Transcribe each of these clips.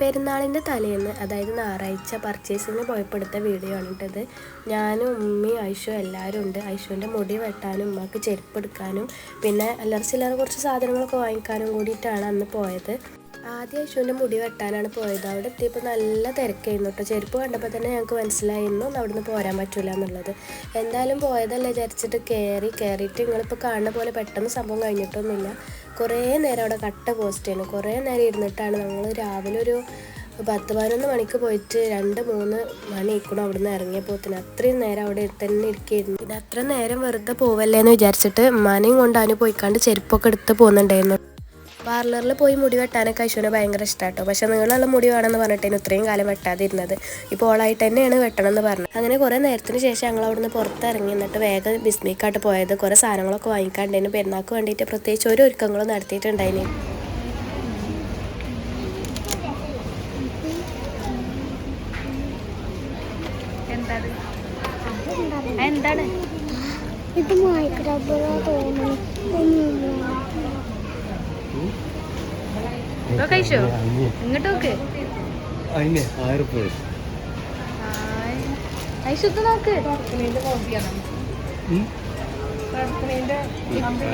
പെരുന്നാളിന്റെ തലേന്ന് അതായത് ഞായറാഴ്ച പർച്ചേസിന് പോയപ്പെടുത്ത വീഡിയോ ആണ് ഇട്ടത് ഞാനും ഉമ്മയും ഐഷോ എല്ലാവരും ഉണ്ട്. ഐഷോന്റെ മുടി വെട്ടാനും ഉമ്മക്ക് ചെരുപ്പ് എടുക്കാനും പിന്നെ അല്ലറ ചില്ലറ കുറച്ച് സാധനങ്ങളൊക്കെ വാങ്ങിക്കാനും കൂടിയിട്ടാണ് അന്ന് പോയത്. ആദ്യം ഐഷുവിന്റെ മുടി വെട്ടാനാണ് പോയത്. അവിടെ എത്തിയപ്പോൾ നല്ല തിരക്കായിരുന്നു കേട്ടോ. ചെരുപ്പ് കണ്ടപ്പോൾ തന്നെ ഞങ്ങൾക്ക് മനസ്സിലായിരുന്നു അവിടുന്ന് പോരാൻ പറ്റില്ല എന്നുള്ളത്. എന്തായാലും പോയതല്ലേ വിചാരിച്ചിട്ട് കയറി കയറിയിട്ട് നിങ്ങളിപ്പോൾ കാണുന്ന പോലെ പെട്ടെന്ന് സംഭവം കഴിഞ്ഞിട്ടൊന്നുമില്ല. കുറേ നേരം അവിടെ കട്ട പോസ്റ്റ് ചെയ്യുന്നു. കുറേ നേരം ഇരുന്നിട്ടാണ് നമ്മൾ രാവിലെ ഒരു പത്ത് പതിനൊന്ന് മണിക്ക് പോയിട്ട് രണ്ട് മൂന്ന് മണി ഇക്കണം അവിടുന്ന് ഇറങ്ങിയപ്പോത്തിന്. അത്രയും നേരം അവിടെ തന്നെ ഇരിക്കുകയായിരുന്നു. പിന്നെ അത്ര നേരം വെറുതെ പോവല്ലേ എന്ന് വിചാരിച്ചിട്ട് മനയും കൊണ്ട് അതിന് പോയിക്കാണ്ട് ചെരുപ്പൊക്കെ എടുത്ത് പോകുന്നുണ്ടായിരുന്നു പാർലറിൽ പോയി മുടി വെട്ടാനൊക്കെ അശ്വിനെ ഭയങ്കര ഇഷ്ടമാട്ടോ പക്ഷെ നിങ്ങളുള്ള മുടി വേണമെന്ന് പറഞ്ഞിട്ടേന് ഇത്രയും കാലം വെട്ടാതിരുന്നത്. ഇപ്പോൾ ഓളായിട്ട് തന്നെയാണ് വെട്ടണം എന്ന് പറഞ്ഞത്. അങ്ങനെ കുറേ നേരത്തിന് ശേഷം ഞങ്ങൾ അവിടുന്ന് പുറത്തിറങ്ങി എന്നിട്ട് വേഗം ബിസ്മിക്കായിട്ട് പോയത്. കുറേ സാധനങ്ങളൊക്കെ വാങ്ങിക്കാണ്ടേനു. പെരുന്നാൾക്ക് വേണ്ടിയിട്ട് പ്രത്യേകിച്ച് ഒരു ഒരുക്കങ്ങളും നടത്തിയിട്ടുണ്ടായിന്. എന്താണ്? എന്താണ്? ഇത് മൈക്രോബറോ തോന്നുന്നു. കഴിച്ചോ? ഇങ്ങോട്ട് നോക്ക്. നോക്ക്.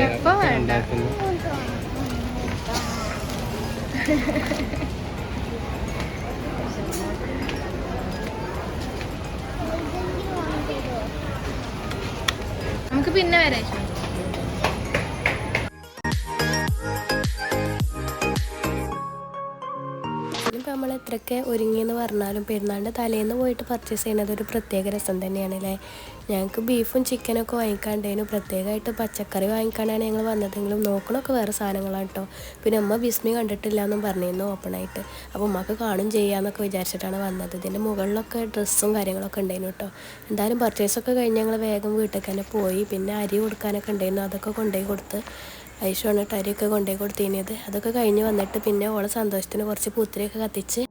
ഇപ്പൊ വേണ്ട. നമുക്ക് പിന്നെ വരാം എത്രയൊക്കെ ഒരുങ്ങിയെന്ന് പറഞ്ഞാലും പെരുന്നാളിന്റെ തലേന്ന് പോയിട്ട് പർച്ചേസ് ചെയ്യുന്നത് ഒരു പ്രത്യേക രസം തന്നെയാണ് അല്ലേ? ഞങ്ങൾക്ക് ബീഫും ചിക്കനൊക്കെ വാങ്ങിക്കാണ്ടേനു പ്രത്യേകമായിട്ട് പച്ചക്കറി വാങ്ങിക്കാനാണ് ഞങ്ങൾ വന്നതെങ്കിലും നോക്കണമൊക്കെ വേറെ സാധനങ്ങളാണ് കേട്ടോ പിന്നെ അമ്മ ബിസ്മി കണ്ടിട്ടില്ല എന്നും പറഞ്ഞിരുന്നു ഓപ്പണായിട്ട് അപ്പോൾ ഉമ്മക്ക് കാണും ചെയ്യാമെന്നൊക്കെ വിചാരിച്ചിട്ടാണ് വന്നത്. ഇതിന്റെ മുകളിലൊക്കെ ഡ്രസ്സും കാര്യങ്ങളൊക്കെ ഉണ്ടായിരുന്നു കേട്ടോ എന്തായാലും പർച്ചേസൊക്കെ കഴിഞ്ഞ് ഞങ്ങൾ വേഗം വീട്ടിൽ തന്നെ പോയി. പിന്നെ അരി കൊടുക്കാനൊക്കെ ഉണ്ടായിരുന്നു. അതൊക്കെ കൊണ്ടുപോയി കൊടുത്ത് ഐഷു വന്നിട്ട് അരിയൊക്കെ കൊണ്ടുപോയി കൊടുത്തിരുന്നത് അതൊക്കെ കഴിഞ്ഞ് വന്നിട്ട് പിന്നെ ഓളെ സന്തോഷത്തിന് കുറച്ച് പൂത്തിരിയൊക്കെ കത്തിച്ച്